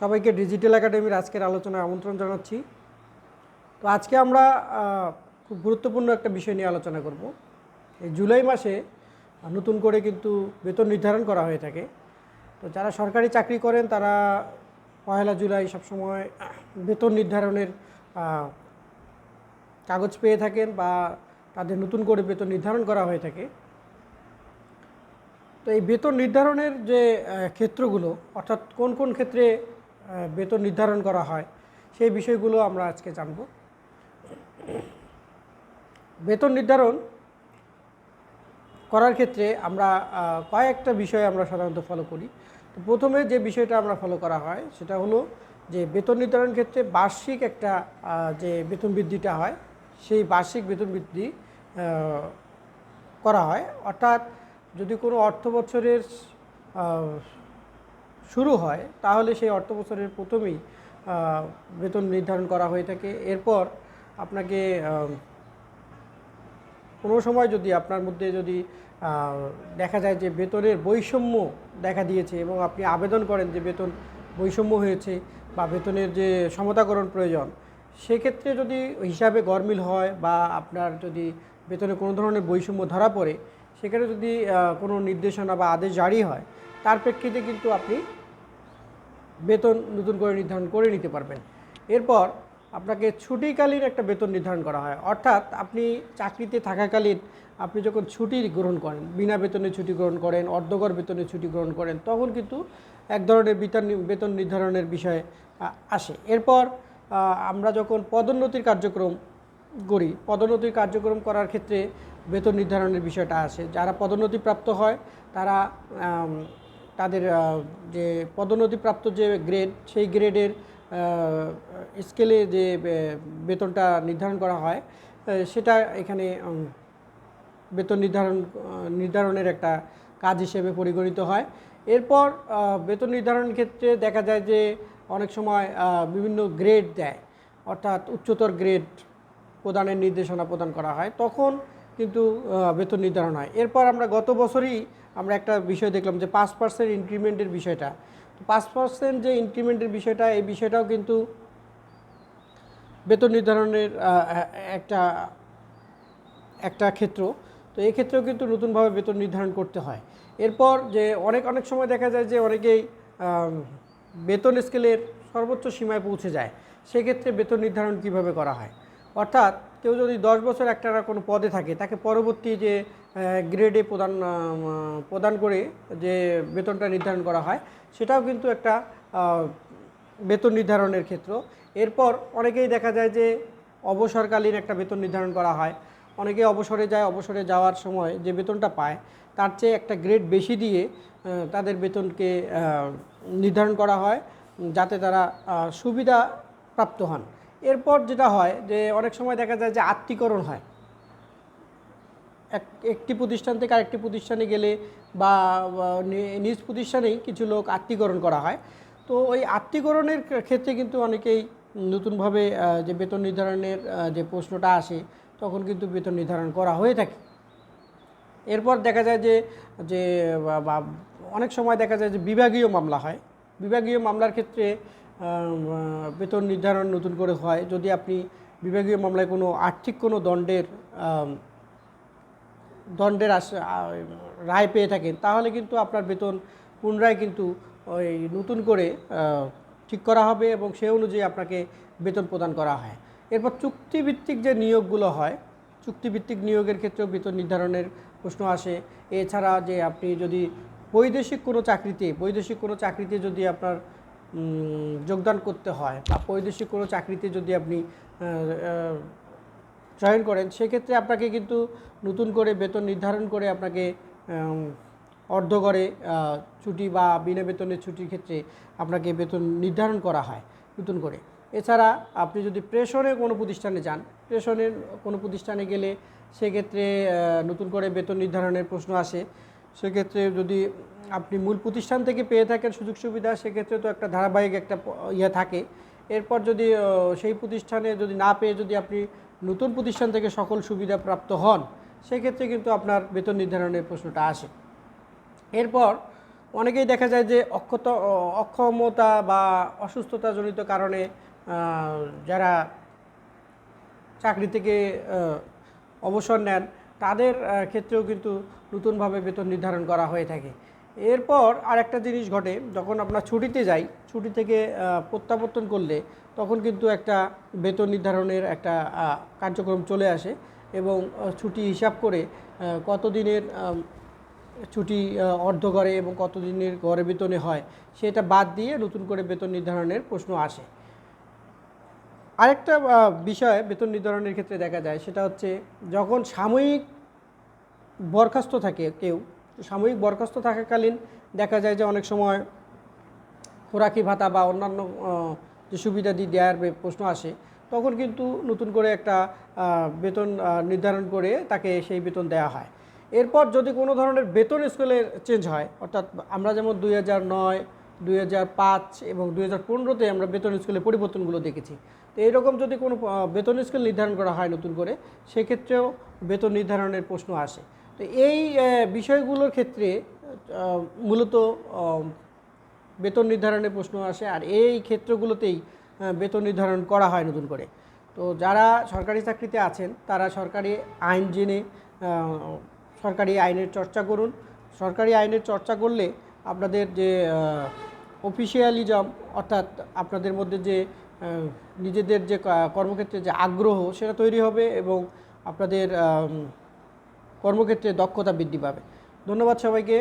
সবাইকে ডিজিটাল একাডেমির আজকের আলোচনায় আমন্ত্রণ জানাচ্ছি। তো আজকে আমরা খুব গুরুত্বপূর্ণ একটা বিষয় নিয়ে আলোচনা করব। এই জুলাই মাসে নতুন করে কিন্তু বেতন নির্ধারণ করা হয়ে থাকে। তো যারা সরকারি চাকরি করেন, তারা পয়লা জুলাই সবসময় বেতন নির্ধারণের কাগজ পেয়ে থাকেন বা তাদের নতুন করে বেতন নির্ধারণ করা হয়ে থাকে। তো এই বেতন নির্ধারণের যে ক্ষেত্রগুলো, অর্থাৎ কোন কোন ক্ষেত্রে বেতন নির্ধারণ করা হয়। সেই বিষয়গুলো আমরা আজকে জানব। বেতন নির্ধারণ করার ক্ষেত্রে আমরা কয়েকটা বিষয় আমরা সাধারণত ফলো করি। তো প্রথমে যে বিষয়টা আমরা ফলো করা হয়, সেটা হলো যে বেতন নির্ধারণ ক্ষেত্রে বার্ষিক একটা যে বেতন বৃদ্ধিটা হয়, সেই বার্ষিক বেতন বৃদ্ধি করা হয়। অর্থাৎ যদি কোনো অর্থ বছরের শুরু হয়, তাহলে সেই অর্থ বছরের প্রথমেই বেতন নির্ধারণ করা হয়ে থাকে। এরপর আপনাকে কোনো সময় যদি আপনার মধ্যে যদি দেখা যায় যে বেতনের বৈষম্য দেখা দিয়েছে এবং আপনি আবেদন করেন যে বেতন বৈষম্য হয়েছে বা বেতনের যে সমতাকরণ প্রয়োজন, সেক্ষেত্রে যদি হিসাবে গরমিল হয় বা আপনার যদি বেতনে কোনো ধরনের বৈষম্য ধরা পড়ে, সেখানে যদি কোনো নির্দেশনা বা আদেশ জারি হয় তার প্রেক্ষিতে কিন্তু আপনি বেতন নতুন করে নির্ধারণ করে নিতে পারবেন। এরপর আপনাকে ছুটিকালীন একটা বেতন নির্ধারণ করা হয়। অর্থাৎ আপনি চাকরিতে থাকাকালীন আপনি যখন ছুটি গ্রহণ করেন, বিনা বেতনে ছুটি গ্রহণ করেন অর্ধগর বেতনে ছুটি গ্রহণ করেন, তখন কিন্তু এক ধরনের বেতন বেতন নির্ধারণের বিষয়ে আসে। এরপর আমরা যখন পদোন্নতির কার্যক্রম করি, পদোন্নতির কার্যক্রম করার ক্ষেত্রে বেতন নির্ধারণের বিষয়টা আসে। যারা পদোন্নতিপ্রাপ্ত হয়, তারা তাদের যে পদোন্নতিপ্রাপ্ত যে গ্রেড, সেই গ্রেডের স্কেলে যে বেতনটা নির্ধারণ করা হয় সেটা এখানে বেতন নির্ধারণ, নির্ধারণের একটা কাজ হিসেবে পরিগণিত হয়। এরপর বেতন নির্ধারণের ক্ষেত্রে দেখা যায় যে অনেক সময় বিভিন্ন গ্রেড দেয়, অর্থাৎ উচ্চতর গ্রেড প্রদানের নির্দেশনা প্রদান করা হয়, তখন কিন্তু বেতন নির্ধারণ হয়। এরপর আমরা গত বছরই আমরা একটা বিষয় দেখলাম যে পাঁচ পার্সেন্ট ইনক্রিমেন্টের বিষয়টা। পাঁচ পার্সেন্ট যে ইনক্রিমেন্টের বিষয়টা, এই বিষয়টাও কিন্তু বেতন নির্ধারণের একটা একটা ক্ষেত্র। তো এই ক্ষেত্রেও কিন্তু নতুনভাবে বেতন নির্ধারণ করতে হয়। এরপর যে অনেক অনেক সময় দেখা যায় যে অনেকেই বেতন স্কেলের সর্বোচ্চ সীমায় পৌঁছে যায়। সেক্ষেত্রে বেতন নির্ধারণ কীভাবে করা হয়? অর্থাৎ কেউ যদি দশ বছর একটা কোনো পদে থাকে, তাকে পরবর্তী যে গ্রেডে প্রদান প্রদান করে যে বেতনটা নির্ধারণ করা হয়, সেটাও কিন্তু একটা বেতন নির্ধারণের ক্ষেত্র। এরপর অনেকেই দেখা যায় যে অবসরকালীন একটা বেতন নির্ধারণ করা হয়। অনেকে অবসরে যায়, অবসরে যাওয়ার সময় যে বেতনটা পায়, তার চেয়ে একটা গ্রেড বেশি দিয়ে তাদের বেতনকে নির্ধারণ করা হয়, যাতে তারা সুবিধা প্রাপ্ত হন। এরপর যেটা হয় যে অনেক সময় দেখা যায় যে আত্মীকরণ হয়। এক, একটি প্রতিষ্ঠান থেকে আরেকটি প্রতিষ্ঠানে গেলে বা নিজ প্রতিষ্ঠানেই কিছু লোক আত্মীকরণ করা হয়। তো ওই আত্মীকরণের ক্ষেত্রে কিন্তু অনেকেই নতুনভাবে যে বেতন নির্ধারণের যে প্রশ্নটা আসে, তখন কিন্তু বেতন নির্ধারণ করা হয়ে থাকে। এরপর দেখা যায় যে যে অনেক সময় দেখা যায় যে বিভাগীয় মামলা হয়। বিভাগীয় মামলার ক্ষেত্রে বেতন নির্ধারণ নতুন করে হয়। যদি আপনি বিভাগীয় মামলায় কোনো আর্থিক কোনো দণ্ডের দণ্ডের রায় পেয়ে থাকেন, তাহলে কিন্তু আপনার বেতন পুনরায় কিন্তু ওই নতুন করে ঠিক করা হবে এবং সে অনুযায়ী আপনাকে বেতন প্রদান করা হয়। এরপর চুক্তিভিত্তিক যে নিয়োগগুলো হয়, চুক্তিভিত্তিক নিয়োগের ক্ষেত্রেও বেতন নির্ধারণের প্রশ্ন আসে। এছাড়া যে আপনি যদি বৈদেশিক কোনো চাকরিতে, বৈদেশিক কোনো চাকরিতে যদি আপনার যোগদান করতে হয় বা বৈদেশিক কোনো চাকরিতে যদি আপনি জয়েন করেন, সেক্ষেত্রে আপনাকে কিন্তু নতুন করে বেতন নির্ধারণ করে আপনাকে অর্ধগড়ে ছুটি বা বিনা বেতনের ছুটির ক্ষেত্রে আপনাকে বেতন নির্ধারণ করা হয় নতুন করে। এছাড়া আপনি যদি প্রেশনে কোনো প্রতিষ্ঠানে যান প্রেশনের কোনো প্রতিষ্ঠানে গেলে সেক্ষেত্রে নতুন করে বেতন নির্ধারণের প্রশ্ন আসে। সেক্ষেত্রে যদি আপনি মূল প্রতিষ্ঠান থেকে পেয়ে থাকেন সুযোগ সুবিধা, সেক্ষেত্রে তো একটা ধারাবাহিক একটা ইয়ে থাকে। এরপর যদি সেই প্রতিষ্ঠানে যদি না পেয়ে যদি আপনি নতুন প্রতিষ্ঠান থেকে সকল সুবিধা প্রাপ্ত হন, সেক্ষেত্রে কিন্তু আপনার বেতন নির্ধারণের প্রশ্নটা আসে। এরপর অনেকেই দেখা যায় যে অক্ষত অক্ষমতা বা অসুস্থতাজনিত কারণে যারা চাকরি থেকে অবসর নেন তাদের ক্ষেত্রেও কিন্তু নতুনভাবে বেতন নির্ধারণ করা হয়ে থাকে। এরপর আরেকটা জিনিস ঘটে, যখন আপনার ছুটিতে যাই, ছুটি থেকে প্রত্যাবর্তন করলে তখন কিন্তু একটা বেতন নির্ধারণের একটা কার্যক্রম চলে আসে এবং ছুটি হিসাব করে কতদিনের ছুটি অর্ধ করে এবং কতদিনের গড়ে বেতনে হয় সেটা বাদ দিয়ে নতুন করে বেতন নির্ধারণের প্রশ্ন আসে। আরেকটা বিষয় বেতন নির্ধারণের ক্ষেত্রে দেখা যায়, সেটা হচ্ছে যখন সাময়িক বরখাস্ত থাকে কেউ। সাময়িক বরখাস্ত থাকাকালীন দেখা যায় যে অনেক সময় খোরাকি ভাতা বা অন্যান্য যে সুবিধাদি দেওয়ার বে- প্রশ্ন আসে, তখন কিন্তু নতুন করে একটা বেতন নির্ধারণ করে তাকে সেই বেতন দেওয়া হয়। এরপর যদি কোনো ধরনের বেতন স্কেলের চেঞ্জ হয়, অর্থাৎ আমরা যেমন দুই হাজার নয়, দুই হাজার পাঁচ এবং দুই হাজার পনেরোতে আমরা বেতন স্কেলের পরিবর্তনগুলো দেখেছি, তো এইরকম যদি কোনো বেতন স্কেল নির্ধারণ করা হয় নতুন করে, সেক্ষেত্রেও বেতন নির্ধারণের প্রশ্ন আসে। তো এই বিষয়গুলোর ক্ষেত্রে মূলত বেতন নির্ধারণের প্রশ্ন আসে আর এই ক্ষেত্রগুলোতেই বেতন নির্ধারণ করা হয় নতুন করে। তো যারা সরকারি চাকরিতে আছেন, তারা সরকারি আইন জেনে সরকারি আইনের চর্চা করুন। সরকারি আইনের চর্চা করলে আপনাদের যে অফিসিয়ালিজম অর্থাৎ আপনাদের মধ্যে যে নিজেদের যে কর্মক্ষেত্রে যে আগ্রহ, সেটা তৈরি হবে এবং আপনাদের কর্মক্ষেত্রে দক্ষতা বৃদ্ধি পাবে। ধন্যবাদ সবাইকে।